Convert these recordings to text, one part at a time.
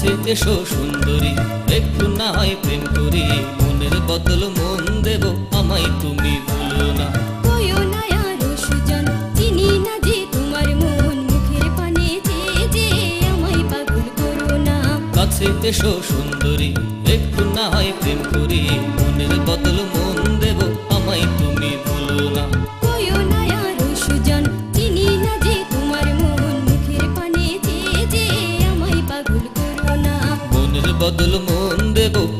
কাছে এসো সুন্দরী একটু না হয় প্রেম করি মনের বদল মন দেব আমায় তুমি ভুলো না। কাছে এসো সুন্দরী একটু না হয় প্রেম করি মনের বদল মনের বদল মন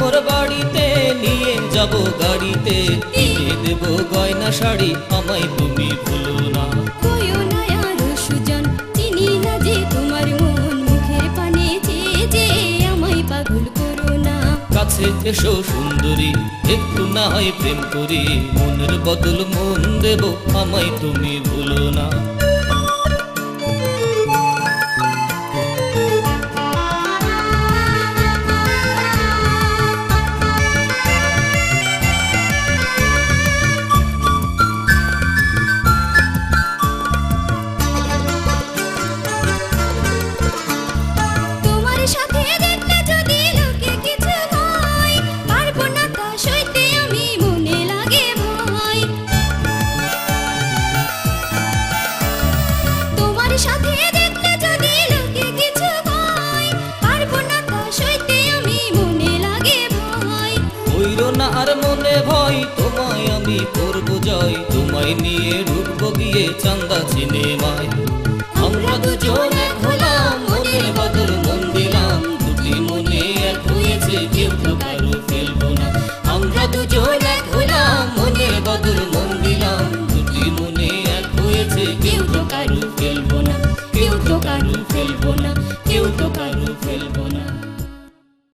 মোর বাড়িতে নিয়ে যাব গাড়িতে। দিয়ে দেব গয়না শাড়ি আমায় তুমি ভুলো মন না। কাছে এসো সুন্দরী একটু না হয় প্রেম করি। মনের বদল মন দেব আমায় তুমি ভুলো না। না আর মনে ভয়, তোমায় আমি করব জয়। তোমায় নিয়ে ঢুকবো গিয়ে চান্দা সিনেমায়। আমরা মন মনে এক কেউ তো কারও ফেলব না। আমরা দুজন মন মনে এক কেউ তো কারও ফেলব না। কেউ তো কারও না, কেউ তো কারও ফেলব